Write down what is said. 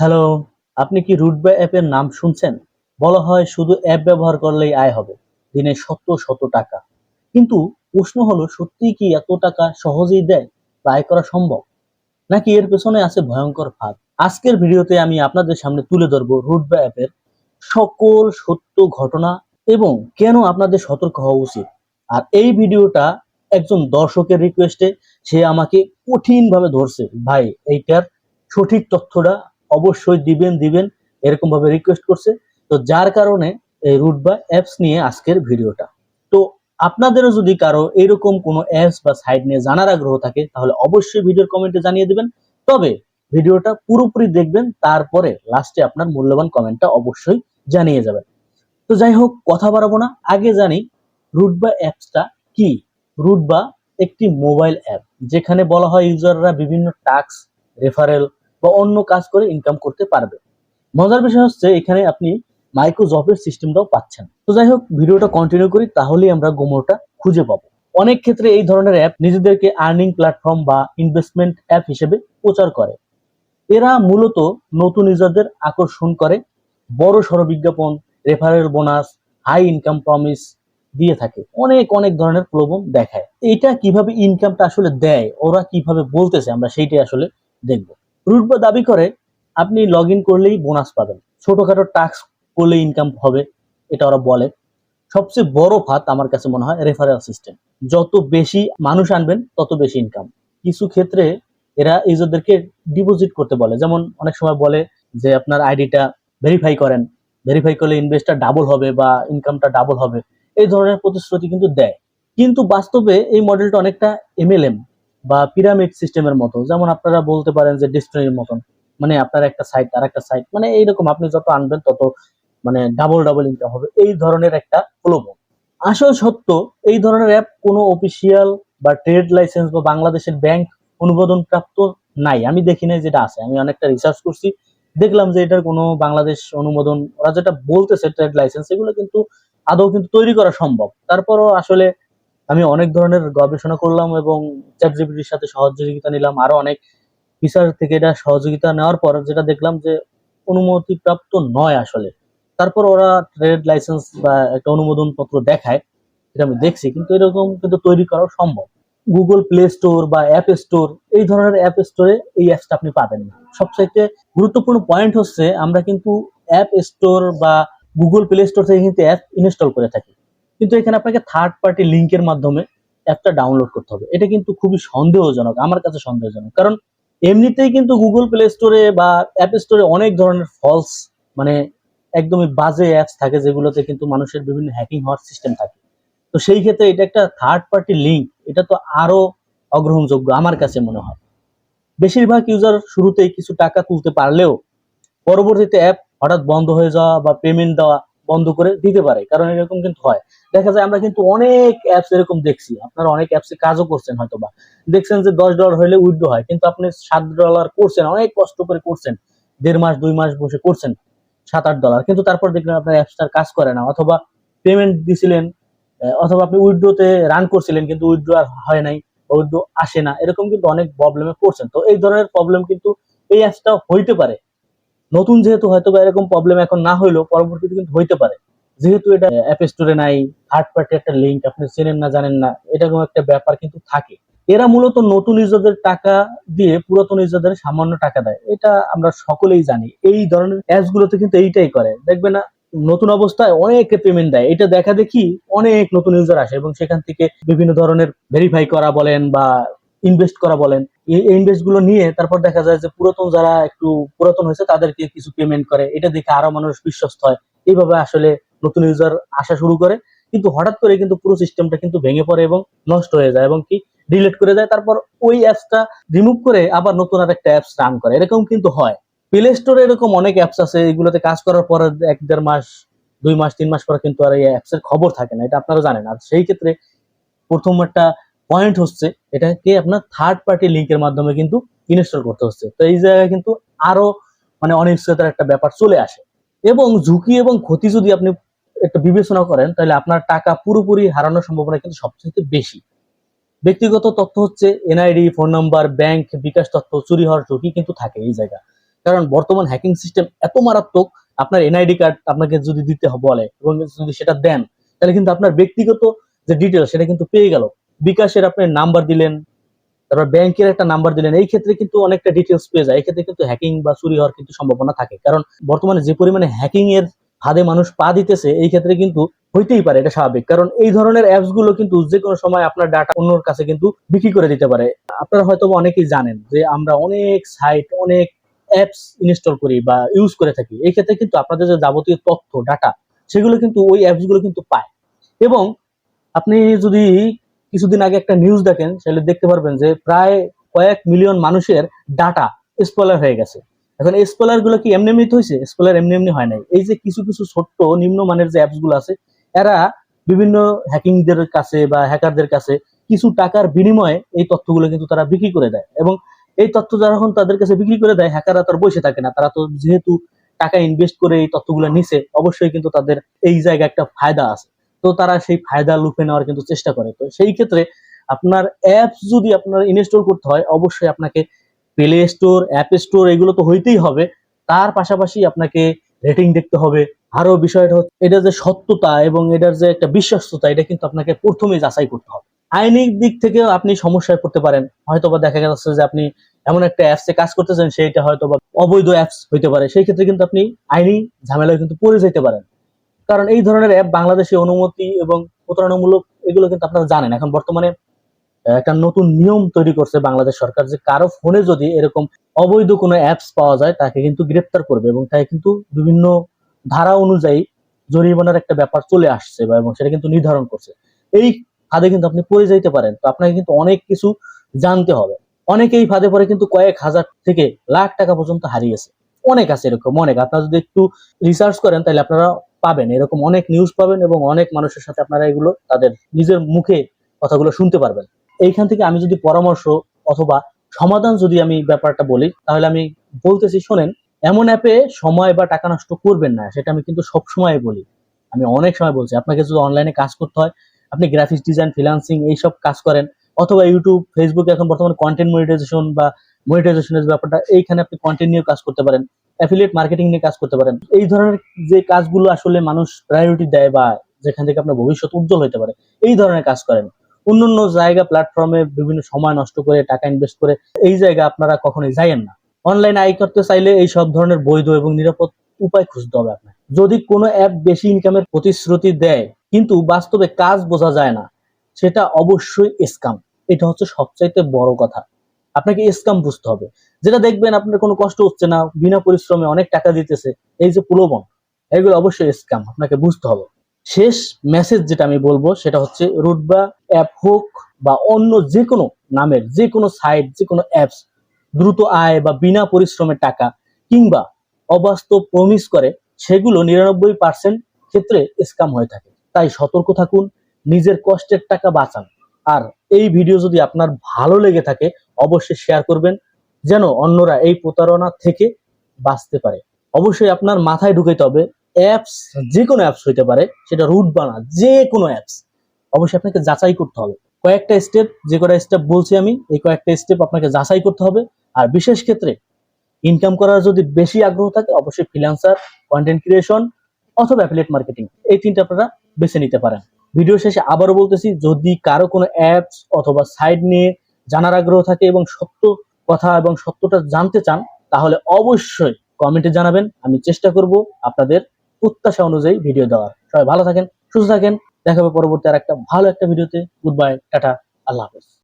Hello আপনি কি root by অ্যাপের নাম শুনছেন? বলা হয় শুধু অ্যাপ ব্যবহার করলেই আয় হবে, দিনে শত শত টাকা। কিন্তু প্রশ্ন হলো সত্যি কি এত টাকা সহজেই দেয় বা আয় করা সম্ভব? নাকি এর পেছনে আছে ভয়ঙ্কর ফাঁদ? আজকের ভিডিওতে আমি আপনাদের সামনে তুলে ধরবো রুট বাই অ্যাপের সকল সত্য ঘটনা এবং কেন আপনাদের সতর্ক হওয়া উচিত। আর এই ভিডিওটা একজন দর্শকের রিকোয়েস্টে সে আমাকে কঠিনভাবে ধরছে। ভাই, এইটার সঠিক তথ্যটা অবশ্যই দিবেন দিবেন এরকম ভাবে রিকোয়েস্ট করছে। তো যার কারণে এই রুট বা অ্যাপস নিয়ে আজকের ভিডিওটা। তো আপনাদেরও যদি কারও এরকম কোনো অ্যাপস বা সাইট নিয়ে জানার আগ্রহ থাকে, তাহলে অবশ্যই ভিডিওর কমেন্টে জানিয়ে দিবেন। তবে ভিডিওটা পুরোপুরি দেখবেন, তারপরে লাস্টে আপনার মূল্যবান কমেন্টটা অবশ্যই জানিয়ে যাবেন। তো যাই হোক, কথা বাড়াবো না। আগে জানি রুট বা অ্যাপসটা কি? রুট বা একটি মোবাইল অ্যাপ যেখানে বলা হয় ইউজাররা বিভিন্ন টাস্ক রেফারেল বা অন্য কাজ করে ইনকাম করতে পারবে। মজার বিষয় হচ্ছে, এখানে আপনি মাইক্রো জবের সিস্টেমটাও পাচ্ছেন। তো যাই হোক, ভিডিওটা কন্টিনিউ করি, তাহলেই আমরা গোমরটা খুঁজে পাবো। অনেক ক্ষেত্রে এই ধরনের অ্যাপ নিজেদেরকে আর্নিং প্ল্যাটফর্ম বা ইনভেস্টমেন্ট অ্যাপ হিসেবে প্রচার করে। এরা মূলত নতুন ইউজারদের আকর্ষণ করে, বড় সড় বিজ্ঞাপন referral bonus high income promise দিয়ে থাকে। অনেক অনেক ধরনের প্রলোভন দেখায়। এটা কীভাবে ইনকামটা আসলে দেয়, ওরা কীভাবে বলতেছে, আমরা সেইটাই আসলে দেখব। রুটবা দাবি করে, আপনি লগ ইন করলেই বোনাস পাবেন। ছোটখাটো টাস্ক করলে ইনকাম হবে, এটা ওরা বলে। সবচেয়ে বড় ফাত আমার কাছে মনে হয় রেফারেল সিস্টেম যত বেশি মানুষ আনবেন, তত বেশি ইনকাম কিছু ক্ষেত্রে এরা ইউজারদেরকে ডিপোজিট করতে বলে। যেমন অনেক সময় বলে যে, আপনার আইডিটা ভেরিফাই করেন। ভেরিফাই করলে ইনভেস্টটা ডাবল হবে বা ইনকামটা ডাবল হবে। এই ধরনের প্রতিশ্রুতি কিন্তু দেয়। কিন্তু বাস্তবে এই মডেলটা অনেকটা এমএলএম বা পিরামিড সিস্টেমের মতো, যেমন আপনারা বলতে পারেন যে ডিসপ্লের মতন। মানে আপনার একটা সাইট আর একটা সাইট মানে এইরকম আপনি যত আনবেন তত মানে ডাবল ডাবল ইনকাম হবে। এই ধরনের একটা প্রলোভন আসল সত্য, এই ধরনের অ্যাপ কোনো অফিসিয়াল বা ট্রেড লাইসেন্স বা বাংলাদেশের ব্যাংক অনুমোদন প্রাপ্ত নাই। আমি দেখি নাই যেটা আছে। আমি অনেকটা রিসার্চ করছি। দেখলাম যে এটার কোনো বাংলাদেশ অনুমোদন, ওরা যেটা বলতেছে ট্রেড লাইসেন্স এগুলো কিন্তু আদৌ কিন্তু তৈরি করা সম্ভব। তারপরও আসলে আমি অনেক ধরনের গবেষণা করলাম এবং চ্যাট জিপিটির সাথে সহযোগিতা নিলাম। আরও অনেক রিসার্চ থেকে এটা সহযোগিতা নেওয়ার পর যেটা দেখলাম যে অনুমতি প্রাপ্ত নয় আসলে। তারপর ওরা ট্রেড লাইসেন্স বা একটা অনুমোদন পত্র দেখায়, এটা আমি দেখছি। কিন্তু এরকম কিন্তু তৈরি করা সম্ভব। গুগল প্লে স্টোর বা অ্যাপ স্টোর এই ধরনের অ্যাপ স্টোরে এই অ্যাপসটা আপনি পাবেন না। সবচাইতে গুরুত্বপূর্ণ পয়েন্ট হচ্ছে আমরা কিন্তু অ্যাপ স্টোর বা গুগল প্লে স্টোর থেকে কিন্তু অ্যাপ ইনস্টল করে থাকি। কিন্তু এখানে আপনাকে থার্ড পার্টি লিঙ্কের মাধ্যমে অ্যাপটা ডাউনলোড করতে হবে। এটা কিন্তু খুবই সন্দেহজনক, আমার কাছে সন্দেহজনক। কারণ এমনিতেই কিন্তু গুগল প্লে স্টোরে বা অ্যাপ স্টোরে অনেক ধরনের ফলস মানে একদমই বাজে অ্যাপস থাকে যেগুলোতে কিন্তু মানুষের বিভিন্ন হ্যাকিং হওয়ার সিস্টেম থাকে। তো সেই ক্ষেত্রে এটা একটা থার্ড পার্টি লিঙ্ক এটা তো আরও অগ্রহণযোগ্য আমার কাছে মনে হয়। বেশিরভাগ ইউজার শুরুতেই কিছু টাকা তুলতে পারলেও পরবর্তীতে অ্যাপ হঠাৎ বন্ধ হয়ে যাওয়া বা পেমেন্ট দেওয়া বন্ধ করে দিতে পারে, কারণ এরকম কিন্তু হয়। দেখা যায় আমরা কিন্তু অনেক অ্যাপস এরকম দেখছি, আপনারা অনেক অ্যাপসে কাজও করছেন হয়তো বা দেখছেন যে দশ ডলার হলে উইথড্র হয়, কিন্তু আপনি সাত ডলার করছেন, অনেক কষ্ট করে করছেন। দেড় মাস, দুই মাস বসে করছেন, সাত, আট ডলার কিন্তু তারপর দেখলেন আপনার অ্যাপসটার কাজ করে না, অথবা পেমেন্ট দিছিলেন অথবা আপনি উইথড্রোতে রান করছিলেন, কিন্তু উইথড্রো আর হয় নাই উইথড্রো আসে না, এরকম কিন্তু অনেক প্রবলেমে পড়ছেন। তো এই ধরনের প্রবলেম কিন্তু এই অ্যাপসটা হইতে পারে। নতুন যেহেতু হয়তো বা এরকম প্রবলেম এখন না হইলেও পরবর্তীতে কিন্তু হইতে পারে। যেহেতু এটা অ্যাপ স্টোরে নাই থার্ড পার্টি একটা লিঙ্ক আপনি চেনেন না, জানেন না এরকম একটা ব্যাপার কিন্তু থাকে। এরা মূলত নতুন ইউজারদের টাকা দিয়ে পুরাতন ইউজারদের সামান্য টাকা দেয়। এটা আমরা সকলেই জানি। এই ধরনের অ্যাপস গুলোতে কিন্তু এইটাই করে। দেখবে না, নতুন অবস্থায় অনেকে পেমেন্ট দেয়। এটা দেখা দেখি অনেক নতুন ইউজার আসে এবং সেখান থেকে বিভিন্ন ধরনের ভেরিফাই করা বলেন বা ইনভেস্ট করা বলেন। এই ইনভেস্টগুলো নিয়ে তারপর দেখা যায় যে পুরাতন যারা একটু পুরাতন হয়েছে, তাদেরকে কিছু পেমেন্ট করে। এটা দেখে আরও মানুষ বিশ্বস্ত হয়। এইভাবে আসলে নতুন ইউজার আসা শুরু করে। কিন্তু হঠাৎ করে কিন্তু পুরো সিস্টেমটা কিন্তু ভেঙে পড়ে এবং নষ্ট হয়ে যায় এবং কি ডিলিট করে দেয়। তারপর ওই অ্যাপসটা রিমুভ করে আবার নতুন আর একটা অ্যাপস রান করে। এরকম কিন্তু হয়। প্লে স্টোরে এরকম অনেক অ্যাপস আছে। এগুলোতে কাজ করার পর এক দেড় মাস, দুই মাস, তিন মাস পর কিন্তু আর এই অ্যাপস এর খবর থাকে না। এটা আপনারা জানেন। আর সেই ক্ষেত্রে প্রথম একটা পয়েন্ট হচ্ছে, এটাকে আপনার থার্ড পার্টি লিঙ্কের মাধ্যমে কিন্তু ইনস্টল করতে হচ্ছে। তো এই জায়গায় কিন্তু আরও মানে অনিশ্চয়তার একটা ব্যাপার চলে আসে। এবং ঝুঁকি এবং ক্ষতি যদি আপনি একটা বিবেচনা করেন, তাহলে আপনার টাকা পুরোপুরি হারানোর সম্ভাবনা কিন্তু সবচেয়ে বেশি। ব্যক্তিগত তথ্য হচ্ছে NID phone number bank bKash তথ্য চুরি হওয়ার ঝুঁকি কিন্তু থাকে এই জায়গা কারণ বর্তমান হ্যাকিং সিস্টেম এত মারাত্মক, আপনার এনআইডি কার্ড আপনাকে যদি দিতে বলে এবং যদি সেটা দেন, তাহলে কিন্তু আপনার ব্যক্তিগত যে ডিটেল সেটা কিন্তু পেয়ে গেল। বিকাশের আপনি নাম্বার দিলেন, তারপর ব্যাংকের একটা নাম্বার দিলেন, এই ক্ষেত্রে কিন্তু অনেকটা ডিটেলস পেয়ে যায়। এই ক্ষেত্রে কিন্তু হ্যাকিং বা চুরি হওয়ার কিন্তু সম্ভাবনা থাকে। কারণ বর্তমানে যে পরিমাণে হ্যাকিং এর ফাঁদে মানুষ পা দিতেছে, এই ক্ষেত্রে কিন্তু হইতেই পারে, এটা স্বাভাবিক। কারণ এই ধরনের অ্যাপসগুলো কিন্তু যে কোনো সময় আপনার ডাটা অন্যর কাছে কিন্তু বিক্রি করে দিতে পারে। আপনারা হয়তো অনেকেই জানেন যে আমরা অনেক সাইট অনেক অ্যাপস ইনস্টল করি বা ইউজ করে থাকি। এই ক্ষেত্রে কিন্তু আপনাদের যে যাবতীয় তথ্য ডাটা সেগুলো কিন্তু ওই অ্যাপসগুলো কিন্তু পায়। এবং আপনি যদি কিছুদিন আগে একটা নিউজ দেখেন সেটা দেখতে পারবেন যে প্রায় কয়েক মিলিয়ন মানুষের ডাটা স্পলার হয়ে গেছে। এখন স্পলারগুলো কি এমনি এমনি হয়েছে? স্পলার এমনি এমনি হয় নাই। এই যে কিছু কিছু ছোট্ট নিম্নমানের যে অ্যাপসগুলো আছে, এরা বিভিন্ন হ্যাকিংদের কাছে বা হ্যাকারদের কাছে কিছু টাকার বিনিময়ে এই তথ্যগুলো কিন্তু তারা বিক্রি করে দেয়। এবং এই তথ্য যারা যখন তাদের কাছে বিক্রি করে দেয় হ্যাকাররা তার বসে থাকে না। তারা তো যেহেতু টাকা ইনভেস্ট করে এই তথ্যগুলো নিছে, অবশ্যই কিন্তু তাদের এই জায়গায় একটা ফায়দা আছে। তো তারা সেই ফায়দা লুফে নেওয়ার কিন্তু চেষ্টা করে। তো সেই ক্ষেত্রে আপনার অ্যাপস যদি আপনার ইনস্টল করতে হয়, অবশ্যই আপনাকে প্লে স্টোর অ্যাপ স্টোর এগুলো তো হইতেই হবে। তার পাশাপাশি আপনাকে রেটিং দেখতে হবে। আরও বিষয়টা হচ্ছে, এটা যে সত্যতা এবং এটার যে একটা বিশ্বস্ততা, এটা কিন্তু আপনাকে প্রথমে যাচাই করতে হবে। আইনি দিক থেকেও আপনি সমস্যায় পড়তে পারেন। হয়তোবা দেখা যাচ্ছে যে আপনি এমন একটা অ্যাপসে কাজ করতেছেন, সেইটা হয়তো বা অবৈধ অ্যাপস হইতে পারে। সেই ক্ষেত্রে কিন্তু আপনি আইনি ঝামেলায় কিন্তু পড়ে যেতে পারেন। কারণ এই ধরনের অ্যাপ বাংলাদেশে অনুমতি এবং প্রতারণামূলক এগুলো কিন্তু আপনারা জানেন। এখন বর্তমানে একটা নতুন নিয়ম তৈরি করছে বাংলাদেশ সরকার যে কারও ফোনে যদি এরকম অবৈধ কোনো অ্যাপস পাওয়া যায়, তাকে কিন্তু গ্রেপ্তার করবে এবং তাকে কিন্তু বিভিন্ন ধারা অনুযায়ী জরিমানার একটা ব্যাপার চলে আসছে বা এবং সেটা কিন্তু নির্ধারণ করছে। এই ফাঁদে কিন্তু আপনি পড়ে যাইতে পারেন। তো আপনাকে কিন্তু অনেক কিছু জানতে হবে। অনেকেই ফাঁদে পরে কিন্তু কয়েক হাজার থেকে লাখ টাকা পর্যন্ত হারিয়েছে। অনেক আছে এরকম, অনেক। আপনারা যদি একটু রিসার্চ করেন, তাহলে আপনারা পাবেন। এরকম অনেক নিউজ পাবেন এবং অনেক মানুষের সাথে আপনারা এগুলো তাদের নিজের মুখে কথাগুলো শুনতে পারবেন। এইখান থেকে আমি যদি পরামর্শ অথবা সমাধান যদি আমি ব্যাপারটা বলি, তাহলে আমি বলতেছি, শোনেন, এমন অ্যাপে সময় বা টাকা নষ্ট করবেন না, সেটা আমি কিন্তু সব সময় বলি। আমি অনেক সময় বলছি, আপনাকে যদি অনলাইনে কাজ করতে হয়, আপনি গ্রাফিক্স ডিজাইন ফ্রিল্যান্সিং এইসব কাজ করেন, অথবা ইউটিউব ফেসবুক এখন বর্তমানে কন্টেন্ট মনিটাইজেশন বা মনিটাইজেশনের ব্যাপারটা, এইখানে আপনি কন্টেন্ট নিয়ে কাজ করতে পারেন। অ্যাফিলিয়েট মার্কেটিং নিয়ে কাজ করতে পারেন। এই ধরনের যে কাজগুলো আসলে মানুষ প্রায়োরিটি দেয় বা যেখান থেকে আপনার ভবিষ্যৎ উজ্জ্বল হতে পারে, এই ধরনের কাজ করেন। অন্যান্য জায়গা প্ল্যাটফর্মে বিভিন্ন সময় নষ্ট করে, টাকা ইনভেস্ট করে, এই জায়গা আপনারা কখনোই যাইয়েন না। অনলাইন আয় করতে চাইলে এই সব ধরনের বৈধ এবং নিরাপদ উপায় খুঁজতে হবে আপনার যদি কোনো অ্যাপ বেশি ইনকামের প্রতিশ্রুতি দেয়, কিন্তু বাস্তবে কাজ বোঝা যায় না, সেটা অবশ্যই স্কাম এটা হচ্ছে সবচাইতে বড় কথা। আপনাকে স্কাম বুঝতে হবে। যেটা দেখবেন আপনার কোনো কষ্ট হচ্ছে না, বিনা পরিশ্রমে অনেক টাকা দিতেছে, এই যে প্রলোভন, এগুলো অবশ্যই স্কাম আপনাকে বুঝতে হবে। শেষ মেসেজ যেটা আমি বলব, সেটা হচ্ছে রুট বা অ্যাপ হোক বা অন্য যে কোনো নামের যে কোনো সাইট যে কোনো অ্যাপস দ্রুত আয় বা বিনা পরিশ্রমের টাকা কিংবা অবাস্তব প্রমিস করে, সেগুলো নিরানব্বই পার্সেন্ট ক্ষেত্রে স্কাম হয়ে থাকে। তাই সতর্ক থাকুন, নিজের কষ্টের টাকা বাঁচান। আর এই ভিডিও যদি আপনার ভালো লেগে থাকে অবশ্যই শেয়ার করবেন যেন অন্যরা এই প্রতারণা থেকে বাঁচতে পারে। অবশ্যই আপনার মাথায় ঢুকাইতে হবে অ্যাপস যে কোনো অ্যাপস হইতে পারে, সেটা রুট বানা যে কোনো অ্যাপস অবশ্যই আপনাকে যাচাই করতে হবে। কয়েকটা স্টেপ যে কটা স্টেপ বলছি আমি, এই কয়েকটা স্টেপ আপনাকে যাচাই করতে হবে। আর বিশেষ ক্ষেত্রে ইনকাম করার যদি বেশি আগ্রহ থাকে, অবশ্যই ফ্রিল্যান্সার কন্টেন্ট ক্রিয়েশন অথবা অ্যাফিলেট মার্কেটিং এই তিনটা আপনারা বেছে নিতে পারেন। ভিডিও শেষে আবারও বলতেছি, যদি কারও কোনো অ্যাপস অথবা সাইট নিয়ে জানার আগ্রহ থাকে এবং সত্য কথা এবং সত্যটা জানতে চান, তাহলে অবশ্যই কমেন্টে জানাবেন। আমি চেষ্টা করব আপনাদের প্রত্যাশা অনুযায়ী ভিডিও দেওয়ার। সবাই ভালো থাকেন, সুস্থ থাকেন। দেখাবে পরবর্তী আর একটা ভালো একটা ভিডিওতে গুড বাই টাটা, আল্লাহ হাফেজ।